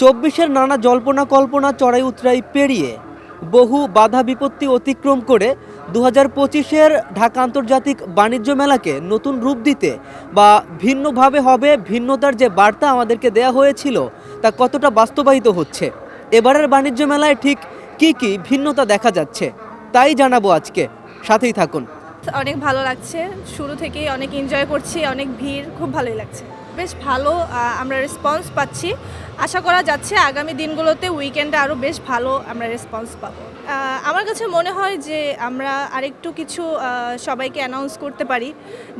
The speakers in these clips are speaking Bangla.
চব্বিশের নানা জল্পনা কল্পনা চড়াই উতরাই পেরিয়ে বহু বাধা বিপত্তি অতিক্রম করে দু হাজার পঁচিশের ঢাকা আন্তর্জাতিক বাণিজ্য মেলাকে নতুন রূপ দিতে বা ভিন্নভাবে হবে ভিন্নতার যে বার্তা আমাদেরকে দেয়া হয়েছিল তা কতটা বাস্তবায়িত হচ্ছে? এবারের বাণিজ্য মেলায় ঠিক কি কি ভিন্নতা দেখা যাচ্ছে? তাই জানাব আজকে। সাথেই থাকুন। অনেক ভালো লাগছে। শুরু থেকেই অনেক এনজয় করছি, অনেক ভিড়, খুব ভালোই লাগছে। বেশ ভালো আমরা রেসপন্স পাচ্ছি। আশা করা যাচ্ছে আগামী দিনগুলোতে উইকেন্ডে আরও বেশ ভালো আমরা রেসপন্স পাবো। আমার কাছে মনে হয় যে আমরা আরেকটু কিছু সবাইকে অ্যানাউন্স করতে পারি।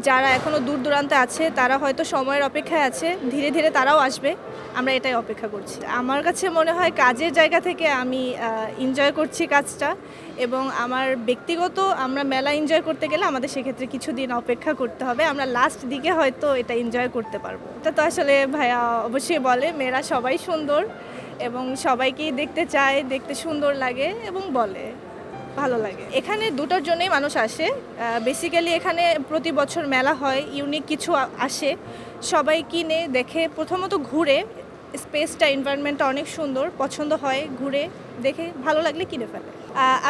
যারা এখনও দূর দূরান্তে আছে, তারা হয়তো সময়ের অপেক্ষায় আছে, ধীরে ধীরে তারাও আসবে। আমরা এটাই অপেক্ষা করছি। আমার কাছে মনে হয় কাজের জায়গা থেকে আমি এনজয় করছি কাজটা এবং আমার ব্যক্তিগত আমরা মেলা এনজয় করতে গেলে আমাদের সেক্ষেত্রে কিছুদিন অপেক্ষা করতে হবে। আমরা লাস্ট দিকে হয়তো এটা এনজয় করতে পারব। এটা তো আসলে ভাইয়া অবশ্যই বলে, মেয়েরা সবাই সুন্দর। এবং সবাইকেই দেখতে চায়, দেখতে সুন্দর লাগে এবং বলে, ভালো লাগে। এখানে দুটোর জন্যই মানুষ আসে। বেসিক্যালি এখানে প্রতি বছর মেলা হয় ইউনিক কিছু আসে। সবাই কিনে, দেখে, প্রথমত ঘুরে। স্পেসটা এনভায়রনমেন্টটা অনেক সুন্দর, পছন্দ হয়, ঘুরে, দেখে, ভালো লাগলে কিনে ফেলে।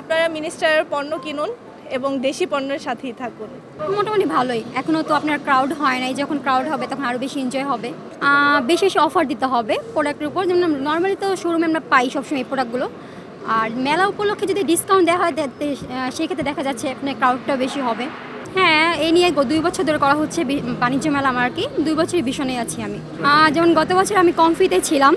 আপনারা মিনিস্টারের পণ্য কিনুন। এবং দেশি পণ্যের সাথেই থাকুন। মোটামুটি ভালোই। এখনও তো আপনার ক্রাউড হয় নাই। যখন ক্রাউড হবে, তখন আরও বেশি এনজয় হবে। বেশি বেশি অফার দিতে হবে প্রোডাক্টের উপর। যেমন নর্মালি তো শোরুমে আমরা পাই সবসময় এই প্রোডাক্টগুলো আর মেলা উপলক্ষে যদি ডিসকাউন্ট দেওয়া হয় সেক্ষেত্রে দেখা যাচ্ছে আপনার ক্রাউডটা বেশি হবে। হ্যাঁ এই নিয়ে দুই বছর ধরে করা হচ্ছে বাণিজ্য মেলা আমার কি। দুই বছরই ভীষণে আছি আমি। যেমন গত বছর আমি কমফিতে ছিলাম।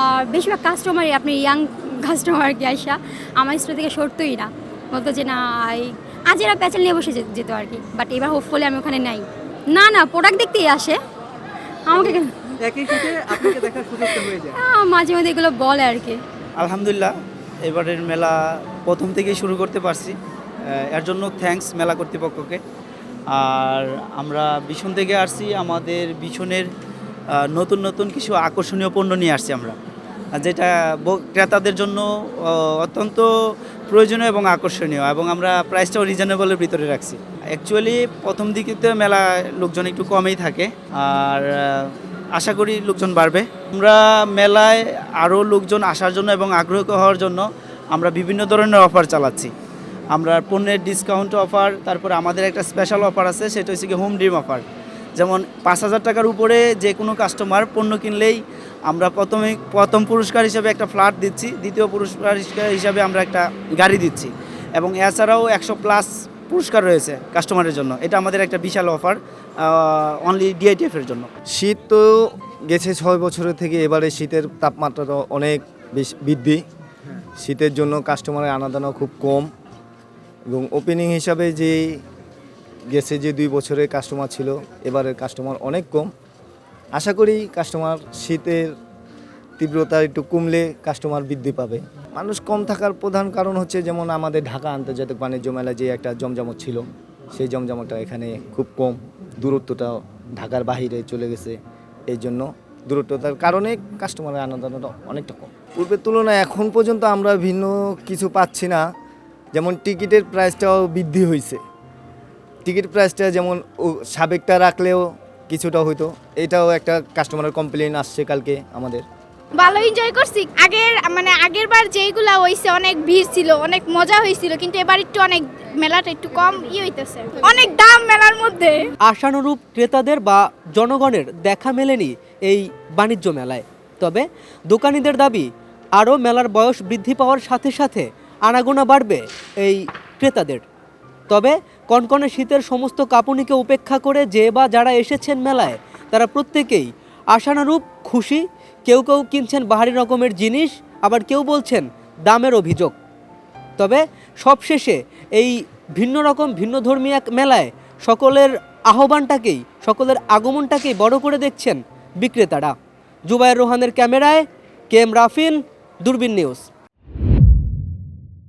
আর বেশিরভাগ কাস্টমারই আপনি ইয়াং কাস্টমার কি আইসা আমার স্টোর থেকে সরতই না। বলতো যে না এই আজ এরা প্যাচেল নিয়ে বসে যে- যেত আর কি বাট এবার হোপফুলি আমি ওখানে নাই। না না প্রোডাক্ট দেখতেই আসে। আমাকে হয়ে মাঝে মাঝে এগুলো বলে আর কি আলহামদুলিল্লাহ এবারের মেলা প্রথম থেকেই শুরু করতে পারছি। এর জন্য থ্যাঙ্কস মেলা কর্তৃপক্ষকে। আর আমরা বিছন থেকে আসছি আমাদের বিছনের নতুন নতুন কিছু আকর্ষণীয় পণ্য নিয়ে আসছি আমরা। যেটা ক্রেতাদের জন্য অত্যন্ত প্রয়োজনীয় এবং আকর্ষণীয় এবং আমরা প্রাইসটাও রিজনেবলের ভিতরে রাখছি। অ্যাকচুয়ালি প্রথম দিকে তো মেলা লোকজন একটু কমেই থাকে আর আশা করি লোকজন বাড়বে। আমরা মেলায় আরও লোকজন আসার জন্য এবং আগ্রহ হওয়ার জন্য আমরা বিভিন্ন ধরনের অফার চালাচ্ছি। আমরা পণ্যের ডিসকাউন্ট অফার তারপর আমাদের একটা স্পেশাল অফার আছে, সেটা হচ্ছে কি হোম ড্রিম অফার যেমন পাঁচ হাজার টাকার উপরে যে কোনো কাস্টমার পণ্য কিনলেই আমরা প্রথমে প্রথম পুরস্কার হিসেবে একটা ফ্ল্যাট দিচ্ছি দ্বিতীয় পুরস্কার হিসাবে আমরা একটা গাড়ি দিচ্ছি। এবং এছাড়াও একশো প্লাস পুরস্কার রয়েছে কাস্টমারের জন্য। এটা আমাদের একটা বিশাল অফার অনলি ডিআইটিএফ এর জন্য। শীত তো গেছে ছয় বছরের থেকে এবারে শীতের তাপমাত্রাটা অনেক বেশি বৃদ্ধি। শীতের জন্য কাস্টমারের আনাদানা খুব কম। এবং ওপেনিং হিসাবে যে গেছে যে দুই বছরের কাস্টমার ছিল, এবারের কাস্টমার অনেক কম। আশা করি কাস্টমার শীতের তীব্রতা একটু কমলে কাস্টমার বৃদ্ধি পাবে। মানুষ কম থাকার প্রধান কারণ হচ্ছে যেমন আমাদের ঢাকা আন্তর্জাতিক বাণিজ্য মেলা যে একটা জমজমট ছিল, সেই জমজমটটা এখানে খুব কম। দূরত্বটা ঢাকার বাহিরে চলে গেছে, এই জন্য দূরত্বতার কারণে কাস্টমারের আনন্দটা অনেকটা কম। পূর্বের তুলনায় এখন পর্যন্ত আমরা ভিন্ন কিছু পাচ্ছি না, যেমন টিকিটের প্রাইসটাও বৃদ্ধি হয়েছে টিকিট প্রাইসটা যেমন ও সাবেকটা রাখলেও কিছুটা হইতো এটাও একটা কাস্টমারের কমপ্লেন আসছে কালকে আমাদের। ভালো এনজয় করছি। আগের মানে আগের বার যেইগুলা হইছে অনেক ভিড় ছিল অনেক মজা হয়েছিল কিন্তু এবার একটু অনেক মেলাটা একটু কম ই হইতেছে। অনেক দাম মেলার মধ্যে। আশানুরূপ ক্রেতাদের বা জনগণের দেখা মেলেনি এই বাণিজ্য মেলায়। তবে দোকানিদের দাবি আরও মেলার বয়স বৃদ্ধি পাওয়ার সাথে সাথে আনাগোনা বাড়বে এই ক্রেতাদের। তবে কনকনে শীতের সমস্ত কাঁপুনিকে উপেক্ষা করে যে বা যারা এসেছেন মেলায়, তারা প্রত্যেকেই আশানুরূপ খুশি। কেউ কেউ কিনছেন বাহারি রকমের জিনিস, আবার কেউ বলছেন দামের অভিযোগ। তবে সবশেষে এই ভিন্ন রকম, ভিন্ন ধর্মী এক মেলায় সকলের আহ্বানটাকেই, সকলের আগমনটাকেই বড় করে দেখছেন বিক্রেতারা। জুবায়ের রোহানের ক্যামেরায় কে এম রাফিন, দূরবীন নিউজ।